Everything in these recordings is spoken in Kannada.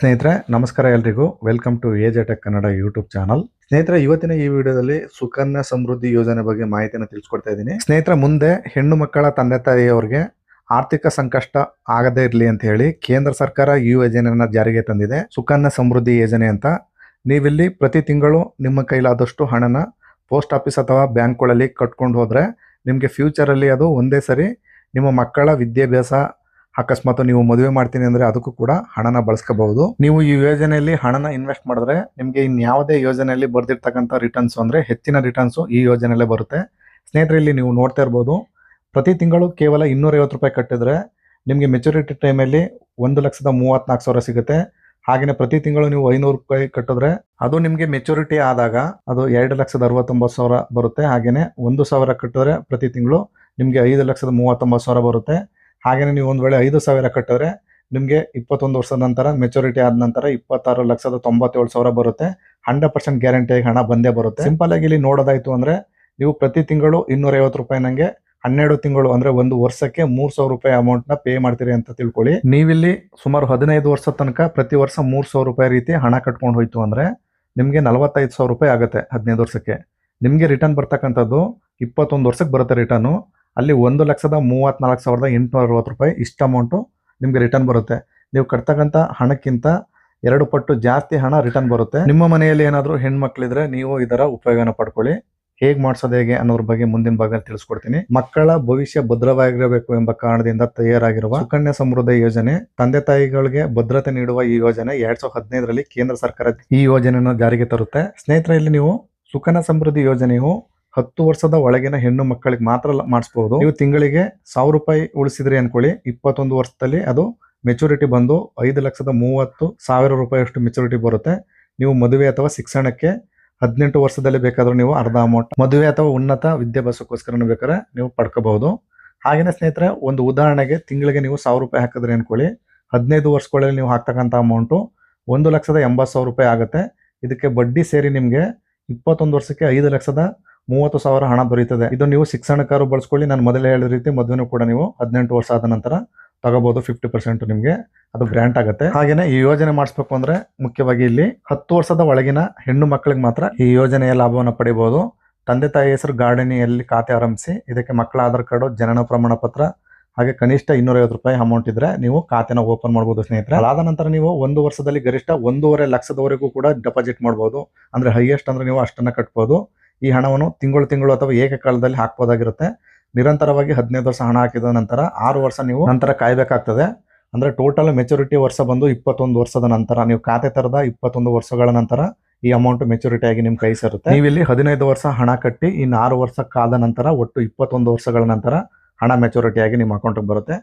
ಸ್ನೇಹಿತರೆ, ನಮಸ್ಕಾರ ಎಲ್ರಿಗೂ. Welcome to Aja tech Kannada YouTube channel ಸ್ನೇಹಿತರೆ, ಇವತ್ತಿನ ಈ ವಿಡಿಯೋದಲ್ಲಿ ಸುಕನ್ಯಾ ಸಮೃದ್ಧಿ ಯೋಜನೆ ಬಗ್ಗೆ ಮಾಹಿತಿಯನ್ನು ತಿಳಿಸ್ಕೊಡ್ತಾ ಇದ್ದೀನಿ. ಸ್ನೇಹಿತರೆ, ಮುಂದೆ ಹೆಣ್ಣು ಮಕ್ಕಳ ತಂದೆ ತಾಯಿಯವರಿಗೆ ಆರ್ಥಿಕ ಸಂಕಷ್ಟ ಆಗದೇ ಇರಲಿ ಅಂತ ಹೇಳಿ ಕೇಂದ್ರ ಸರ್ಕಾರ ಈ ಯೋಜನೆಯನ್ನ ಜಾರಿಗೆ ತಂದಿದೆ. ಸುಕನ್ಯಾ ಸಮೃದ್ಧಿ ಯೋಜನೆ ಅಂತ. ನೀವಿಲ್ಲಿ ಪ್ರತಿ ತಿಂಗಳು ನಿಮ್ಮ ಕೈಲಾದಷ್ಟು ಹಣನ ಪೋಸ್ಟ್ ಆಫೀಸ್ ಅಥವಾ ಬ್ಯಾಂಕ್ಗಳಲ್ಲಿ ಕಟ್ಕೊಂಡು ಹೋದರೆ ನಿಮಗೆ ಫ್ಯೂಚರಲ್ಲಿ ಅದು ಒಂದೇ ಸರಿ ನಿಮ್ಮ ಮಕ್ಕಳ ವಿದ್ಯಾಭ್ಯಾಸ ಅಕಸ್ಮಾತ್ ನೀವು ಮದುವೆ ಮಾಡ್ತೀನಿ ಅಂದ್ರೆ ಅದಕ್ಕೂ ಕೂಡ ಹಣನ ಬಳಸ್ಕೋಬಹುದು. ನೀವು ಈ ಯೋಜನೆಯಲ್ಲಿ ಹಣನ ಇನ್ವೆಸ್ಟ್ ಮಾಡಿದ್ರೆ ನಿಮಗೆ ಇನ್ಯಾವುದೇ ಯೋಜನೆಯಲ್ಲಿ ಬರ್ದಿರ್ತಕ್ಕಂಥ ರಿಟರ್ನ್ಸ್ ಅಂದ್ರೆ ಹೆಚ್ಚಿನ ರಿಟರ್ನ್ಸ್ ಈ ಯೋಜನೆಯಲ್ಲೇ ಬರುತ್ತೆ. ಸ್ನೇಹಿತರೆ ಇಲ್ಲಿ ನೀವು ನೋಡ್ತಾ ಇರ್ಬೋದು, ಪ್ರತಿ ತಿಂಗಳು ಕೇವಲ ಇನ್ನೂರೈವತ್ತು ರೂಪಾಯಿ ಕಟ್ಟಿದ್ರೆ ನಿಮಗೆ ಮೆಚುರಿಟಿ ಟೈಮಲ್ಲಿ ಒಂದು ಲಕ್ಷದ ಮೂವತ್ನಾಲ್ಕು ಸಾವಿರ ಸಿಗುತ್ತೆ. ಹಾಗೆಯೇ ಪ್ರತಿ ತಿಂಗಳು ನೀವು ಐನೂರು ರೂಪಾಯಿ ಕಟ್ಟಿದ್ರೆ ಅದು ನಿಮಗೆ ಮೆಚುರಿಟಿ ಆದಾಗ ಅದು ಎರಡು ಲಕ್ಷದ ಅರವತ್ತೊಂಬತ್ತು ಸಾವಿರ ಬರುತ್ತೆ. ಹಾಗೆಯೇ ಒಂದು ಸಾವಿರ ಕಟ್ಟಿದ್ರೆ ಪ್ರತಿ ತಿಂಗಳು ನಿಮಗೆ ಐದು ಲಕ್ಷದ ಮೂವತ್ತೊಂಬತ್ತು ಸಾವಿರ ಬರುತ್ತೆ. ಹಾಗೆಯೇ ನೀವು ಒಂದು ವೇಳೆ ಐದು ಸಾವಿರ ಕಟ್ಟಿದ್ರೆ ನಿಮಗೆ ಇಪ್ಪತ್ತೊಂದು ವರ್ಷದ ನಂತರ ಮೆಚುರಿಟಿ ಆದ ನಂತರ ಇಪ್ಪತ್ತಾರು ಲಕ್ಷದ ತೊಂಬತ್ತೇಳು ಸಾವಿರ ಬರುತ್ತೆ. ಹಂಡ್ರೆಡ್ ಪರ್ಸೆಂಟ್ ಗ್ಯಾರಂಟಿಯಾಗಿ ಹಣ ಬಂದೇ ಬರುತ್ತೆ. ಸಿಂಪಲ್ ಆಗಿ ಇಲ್ಲಿ ನೋಡೋದಾಯ್ತು ಅಂದ್ರೆ, ನೀವು ಪ್ರತಿ ತಿಂಗಳು ಇನ್ನೂರೈವತ್ತು ರೂಪಾಯಿ ನನಗೆ ಹನ್ನೆರಡು ತಿಂಗಳು ಅಂದ್ರೆ ಒಂದು ವರ್ಷಕ್ಕೆ ಮೂರ್ ಸಾವಿರ ರೂಪಾಯಿ ಅಮೌಂಟ್ನ ಪೇ ಮಾಡ್ತೀರಿ ಅಂತ ತಿಳ್ಕೊಳ್ಳಿ. ನೀವಿಲ್ಲಿ ಸುಮಾರು ಹದಿನೈದು ವರ್ಷದ ತನಕ ಪ್ರತಿ ವರ್ಷ ಮೂರ್ ಸಾವಿರ ರೂಪಾಯಿ ರೀತಿ ಹಣ ಕಟ್ಕೊಂಡು ಹೋಯ್ತು ಅಂದ್ರೆ, ನಿಮಗೆ ನಲವತ್ತೈದು ಸಾವಿರ ರೂಪಾಯಿ ಆಗುತ್ತೆ ಹದಿನೈದು ವರ್ಷಕ್ಕೆ. ನಿಮಗೆ ರಿಟರ್ನ್ ಬರ್ತಕ್ಕಂಥದ್ದು ಇಪ್ಪತ್ತೊಂದು ವರ್ಷಕ್ಕೆ ಬರುತ್ತೆ ರಿಟರ್ನು ಅಲ್ಲಿ ಒಂದು ಲಕ್ಷದ ಮೂವತ್ನಾಲ್ಕು ಸಾವಿರದ ಎಂಟುನೂರ ಅರವತ್ತು ರೂಪಾಯಿ ಇಷ್ಟು ಅಮೌಂಟು ನಿಮಗೆ ರಿಟರ್ನ್ ಬರುತ್ತೆ. ನೀವು ಕಟ್ತಕ್ಕಂಥ ಹಣಕ್ಕಿಂತ ಎರಡು ಪಟ್ಟು ಜಾಸ್ತಿ ಹಣ ರಿಟರ್ನ್ ಬರುತ್ತೆ. ನಿಮ್ಮ ಮನೆಯಲ್ಲಿ ಏನಾದರೂ ಹೆಣ್ಮಕ್ಳಿದ್ರೆ ನೀವು ಇದರ ಉಪಯೋಗನ ಪಡ್ಕೊಳ್ಳಿ. ಹೇಗೆ ಮಾಡಿಸೋದು ಹೇಗೆ ಅನ್ನೋದ್ರ ಬಗ್ಗೆ ಮುಂದಿನ ಭಾಗದಲ್ಲಿ ತಿಳಿಸ್ಕೊಡ್ತೀನಿ. ಮಕ್ಕಳ ಭವಿಷ್ಯ ಭದ್ರವಾಗಿರಬೇಕು ಎಂಬ ಕಾರಣದಿಂದ ತಯಾರಾಗಿರುವ ಸುಕನ್ಯಾ ಸಮೃದ್ಧಿ ಯೋಜನೆ, ತಂದೆ ತಾಯಿಗಳಿಗೆ ಭದ್ರತೆ ನೀಡುವ ಈ ಯೋಜನೆ ಎರಡ್ ಸಾವಿರದ ಹದಿನೈದರಲ್ಲಿ ಕೇಂದ್ರ ಸರ್ಕಾರ ಈ ಯೋಜನೆಯನ್ನು ಜಾರಿಗೆ ತರುತ್ತೆ. ಸ್ನೇಹಿತರಲ್ಲಿ ನೀವು ಸುಕನ್ಯಾ ಸಮೃದ್ಧಿ ಯೋಜನೆಯು ಹತ್ತು ವರ್ಷದ ಒಳಗಿನ ಹೆಣ್ಣು ಮಕ್ಕಳಿಗೆ ಮಾತ್ರ ಮಾಡಿಸಬಹುದು ನೀವು ತಿಂಗಳಿಗೆ ಸಾವಿರ ರೂಪಾಯಿ ಉಳಿಸಿದ್ರಿ ಅನ್ಕೊಳ್ಳಿ. ಇಪ್ಪತ್ತೊಂದು ವರ್ಷದಲ್ಲಿ ಅದು ಮೆಚುರಿಟಿ ಬಂದು ಐದು ಲಕ್ಷದ ಮೂವತ್ತು ಸಾವಿರ ರೂಪಾಯಿಯಷ್ಟು ಮೆಚುರಿಟಿ ಬರುತ್ತೆ. ನೀವು ಮದುವೆ ಅಥವಾ ಶಿಕ್ಷಣಕ್ಕೆ ಹದಿನೆಂಟು ವರ್ಷದಲ್ಲಿ ಬೇಕಾದರೂ ನೀವು ಅರ್ಧ ಅಮೌಂಟ್ ಮದುವೆ ಅಥವಾ ಉನ್ನತ ವಿದ್ಯಾಭ್ಯಾಸಕ್ಕೋಸ್ಕರ ಬೇಕಾದ್ರೆ ನೀವು ಪಡ್ಕೋಬಹುದು. ಹಾಗೆಯೇ ಸ್ನೇಹಿತರೆ, ಒಂದು ಉದಾಹರಣೆಗೆ ತಿಂಗಳಿಗೆ ನೀವು ಸಾವಿರ ರೂಪಾಯಿ ಹಾಕಿದ್ರಿ ಅನ್ಕೊಳ್ಳಿ. ಹದಿನೈದು ವರ್ಷಗಳಲ್ಲಿ ನೀವು ಹಾಕ್ತಕ್ಕಂಥ ಅಮೌಂಟು ಒಂದು ಲಕ್ಷದ ಎಂಬತ್ತು ಸಾವಿರ ರೂಪಾಯಿ ಆಗುತ್ತೆ. ಇದಕ್ಕೆ ಬಡ್ಡಿ ಸೇರಿ ನಿಮಗೆ ಇಪ್ಪತ್ತೊಂದು ವರ್ಷಕ್ಕೆ ಐದು ಲಕ್ಷದ ಮೂವತ್ತು ಸಾವಿರ ಹಣ ದೊರೆಯುತ್ತದೆ ಇದು ನೀವು ಶಿಕ್ಷಣಕ್ಕಾರು ಬಳಸ್ಕೊಳ್ಳಿ. ನಾನು ಮೊದಲೇ ಹೇಳಿದ ರೀತಿ ಮದುವೆನೂ ಕೂಡ ನೀವು ಹದಿನೆಂಟು ವರ್ಷ ಆದ ನಂತರ ತಗೋಬಹುದು ಫಿಫ್ಟಿ ಪರ್ಸೆಂಟ್ ನಿಮಗೆ. ಅದು ಗ್ರಾಂಟ್ ಆಗುತ್ತೆ. ಹಾಗೇನೆ ಈ ಯೋಜನೆ ಮಾಡಿಸ್ಬೇಕು ಅಂದ್ರೆ ಮುಖ್ಯವಾಗಿ ಇಲ್ಲಿ ಹತ್ತು ವರ್ಷದ ಒಳಗಿನ ಹೆಣ್ಣು ಮಕ್ಕಳಿಗೆ ಮಾತ್ರ ಈ ಯೋಜನೆಯ ಲಾಭವನ್ನು ಪಡೆಯಬಹುದು ತಂದೆ ತಾಯಿ ಹೆಸರು ಗಾರ್ಡನಿಯಲ್ಲಿ ಖಾತೆ ಆರಂಭಿಸಿ, ಇದಕ್ಕೆ ಮಕ್ಕಳ ಆಧಾರ್ ಕಾರ್ಡು, ಜನನ ಪ್ರಮಾಣ ಪತ್ರ, ಹಾಗೆ ಕನಿಷ್ಠ ಇನ್ನೂರೈವತ್ತು ರೂಪಾಯಿ ಅಮೌಂಟ್ ಇದ್ರೆ ನೀವು ಖಾತೆನ ಓಪನ್ ಮಾಡಬಹುದು ಸ್ನೇಹಿತರೆ. ಅದಾದ ನಂತರ ನೀವು ಒಂದು ವರ್ಷದಲ್ಲಿ ಗರಿಷ್ಠ ಒಂದೂವರೆ ಲಕ್ಷದವರೆಗೂ ಕೂಡ ಡೆಪಾಸಿಟ್ ಮಾಡಬಹುದು ಅಂದ್ರೆ ಹೈಯೆಸ್ಟ್ ಅಂದ್ರೆ ನೀವು ಅಷ್ಟನ್ನ ಕಟ್ಬೋದು. ಈ ಹಣವನ್ನು ತಿಂಗಳು ತಿಂಗಳು ಅಥವಾ ಏಕಕಾಲದಲ್ಲಿ ಹಾಕ್ಬೋದಾಗಿರುತ್ತೆ. ನಿರಂತರವಾಗಿ ಹದಿನೈದು ವರ್ಷ ಹಣ ಹಾಕಿದ ನಂತರ ಆರು ವರ್ಷ ನೀವು ನಂತರ ಕಾಯಬೇಕಾಗ್ತದೆ. ಅಂದರೆ ಟೋಟಲ್ ಮೆಚುರಿಟಿ ವರ್ಷ ಬಂದು ಇಪ್ಪತ್ತೊಂದು ವರ್ಷದ ನಂತರ, ನೀವು ಖಾತೆ ತರದ ಇಪ್ಪತ್ತೊಂದು ವರ್ಷಗಳ ನಂತರ ಈ ಅಮೌಂಟ್ ಮೆಚುರಿಟಿ ಆಗಿ ನಿಮ್ ಕೈ ಸೇರುತ್ತೆ. ನೀವಿಲ್ಲಿ ಹದಿನೈದು ವರ್ಷ ಹಣ ಕಟ್ಟಿ, ಇನ್ನು ಆರು ವರ್ಷ ಕಾದ ನಂತರ ಒಟ್ಟು ಇಪ್ಪತ್ತೊಂದು ವರ್ಷಗಳ ನಂತರ ಹಣ ಮೆಚುರಿಟಿ ಆಗಿ ನಿಮ್ಮ ಅಕೌಂಟ್ಗೆ ಬರುತ್ತೆ.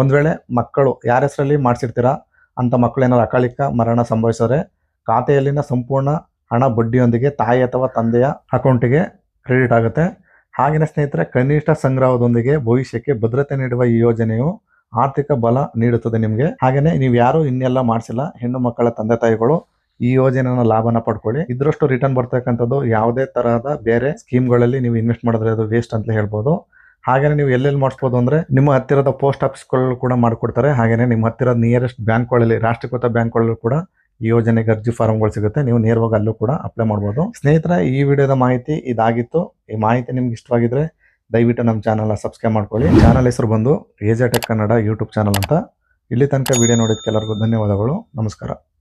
ಒಂದು ವೇಳೆ ಮಕ್ಕಳು, ಯಾರ ಹೆಸರಲ್ಲಿ ಮಾಡಿಸಿರ್ತೀರಾ? ಅಂತ ಮಕ್ಕಳು ಏನಾದ್ರು ಅಕಾಲಿಕ ಮರಣ ಸಂಭವಿಸಿದ್ರೆ ಖಾತೆಯಲ್ಲಿನ ಸಂಪೂರ್ಣ ಹಣ ಬಡ್ಡಿಯೊಂದಿಗೆ ತಾಯಿ ಅಥವಾ ತಂದೆಯ ಅಕೌಂಟಿಗೆ ಕ್ರೆಡಿಟ್ ಆಗುತ್ತೆ. ಹಾಗೆಯೇ ಸ್ನೇಹಿತರೆ, ಕನಿಷ್ಠ ಸಂಗ್ರಹದೊಂದಿಗೆ ಭವಿಷ್ಯಕ್ಕೆ ಭದ್ರತೆ ನೀಡುವ ಈ ಯೋಜನೆಯು ಆರ್ಥಿಕ ಬಲ ನೀಡುತ್ತದೆ ನಿಮಗೆ. ಹಾಗೆಯೇ ನೀವು ಯಾರು ಇನ್ನೆಲ್ಲ ಮಾಡಿಸಿಲ್ಲ, ಹೆಣ್ಣು ಮಕ್ಕಳ ತಂದೆ ತಾಯಿಗಳು, ಈ ಯೋಜನೆಯ ಲಾಭನ ಪಡ್ಕೊಳ್ಳಿ. ಇದ್ರಷ್ಟು ರಿಟರ್ನ್ ಬರ್ತಕ್ಕಂಥದ್ದು ಯಾವುದೇ ತರಹದ ಬೇರೆ ಸ್ಕೀಮ್ಗಳಲ್ಲಿ ನೀವು ಇನ್ವೆಸ್ಟ್ ಮಾಡಿದ್ರೆ ಅದು ವೇಸ್ಟ್ ಅಂತ ಹೇಳ್ಬೋದು. ಹಾಗೆಯೇ ನೀವು ಎಲ್ಲೆಲ್ಲಿ ಮಾಡಿಸ್ಬೋದು ಅಂದ್ರೆ ನಿಮ್ಮ ಹತ್ತಿರದ ಪೋಸ್ಟ್ ಆಫೀಸ್ಗಳು ಕೂಡ ಮಾಡಿಕೊಡ್ತಾರೆ. ಹಾಗೆಯೇ ನಿಮ್ಮ ಹತ್ತಿರದ ನಿಯರೆಸ್ಟ್ ಬ್ಯಾಂಕ್ಗಳಲ್ಲಿ, ರಾಷ್ಟ್ರೀಕೃತ ಬ್ಯಾಂಕ್ಗಳಲ್ಲೂ ಕೂಡ ಯೋಜನೆಗೆ ಅರ್ಜಿ ಫಾರ್ಮ್ಗಳು ಸಿಗುತ್ತೆ. ನೀವು ನೇರವಾಗಿ ಅಲ್ಲೂ ಕೂಡ ಅಪ್ಲೈ ಮಾಡ್ಬೋದು. ಸ್ನೇಹಿತರ, ಈ ವಿಡಿಯೋದ ಮಾಹಿತಿ ಇದಾಗಿತ್ತು. ಈ ಮಾಹಿತಿ ನಿಮ್ಗೆ ಇಷ್ಟವಾಗಿದ್ರೆ ದಯವಿಟ್ಟು ನಮ್ಮ ಚಾನಲ್ನ ಸಬ್ಸ್ಕ್ರೈಬ್ ಮಾಡ್ಕೊಳ್ಳಿ. ಚಾನಲ್ ಹೆಸರು ಬಂದು Aja tech Kannada YouTube channel ಅಂತ. ಇಲ್ಲಿ ತನಕ ವಿಡಿಯೋ ನೋಡಿದ್ದಕ್ಕೆಲ್ಲರಿಗೂ ಧನ್ಯವಾದಗಳು. ನಮಸ್ಕಾರ.